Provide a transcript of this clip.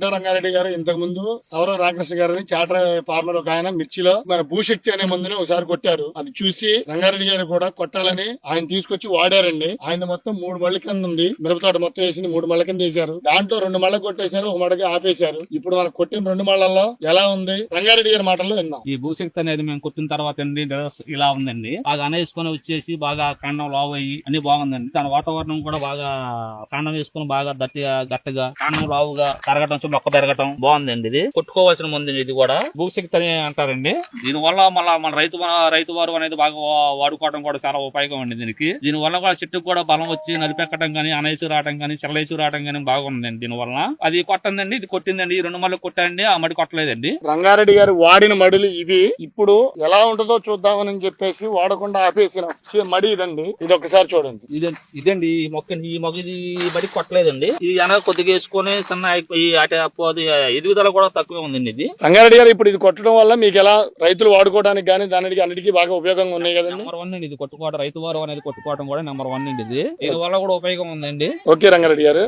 రంగారెడ్డి గారు ఇంతకు ముందు సౌర రామకృష్ణ గారిని చాటర్ ఫార్మర్ ఒక ఆయన మిర్చిలో మన భూశక్తి అనే మందుని ఒకసారి కొట్టారు. అది చూసి రంగారెడ్డి గారు కూడా కొట్టాలని ఆయన తీసుకొచ్చి వాడారండి. ఆయన మొత్తం మూడు మళ్ళ కింద ఉంది. మిరపతోట మొత్తం వేసింది మూడు మళ్ళ కింద వేసారు దాంట్లో రెండు మళ్ళ కొట్టేశారు ఒక మడకి ఆపేశారు. ఇప్పుడు మనం కొట్టిన రెండు మళ్ళల్లో ఎలా ఉంది? రంగారెడ్డి గారి మాటల్లో విన్నాం ఈ భూశక్తి అనేది మేము కొట్టిన తర్వాత అండి ఇలా ఉందండి. బాగా అనేసుకొని వచ్చేసి బాగా కాండం లావు అయ్యి అన్ని బాగుందండి. దాని వాతావరణం కూడా బాగా కాండం వేసుకొని బాగా గట్టిగా గట్టిగా కాండం లావుగా తరగటం చూ- మొక్క పెరగటం. బాగుందండి ఇది. కొట్టుకోవాల్సిన మంది ఇది కూడా. భూశక్తి అని అంటారండి. దీని వల్ల మళ్ళా మన రైతు రైతు వారు అనేది బాగా వాడుకోవడం కూడా చాలా ఉపయోగం అండి దీనికి. దీని వల్ల కూడా చెట్టుకు కూడా బలం వచ్చి నలిపెక్కడం కానీ అనేసు రావడం కానీ సెలైసు రావడం కానీ బాగుందండి దీని వలన అది కొట్టిందండి ఇది కొట్టిందండి. ఈ రెండు మళ్ళీ కొట్టాయండి ఆ మడి కొట్టలేదండి. రంగారెడ్డి గారు వాడిన మడులు ఇవి ఇప్పుడు ఎలా ఉంటుందో చూద్దామని చెప్పేసి వాడకుండా ఆపేసిన మడి ఇదండి. ఇది ఒకసారి చూడండి. ఇదే ఇదండి ఈ మొక్క ఈ మొక్క ఇది బడి కొట్టలేదండి. ఇది వెనక కొద్దిగా వేసుకొని సన్న అయిపోయి అటే పోది ఎదుగుదల కూడా తక్కువే ఉందండి ఇది. రంగారెడ్డి గారు ఇప్పుడు ఇది కొట్టడం వల్ల మీకు ఎలా రైతులు వాడుకోవడానికి కానీ దానికి అన్నిటికీ బాగా ఉపయోగంగా ఉన్నాయి కదండి? నెంబర్ వన్ అండి ఇది కొట్టుకోవడం రైతు వారు అనేది కొట్టుకోవడం కూడా నెంబర్ వన్ అండి ఇది. దీని వల్ల కూడా ఉపయోగం ఉందండి. ఓకే రంగారెడ్డి గారు.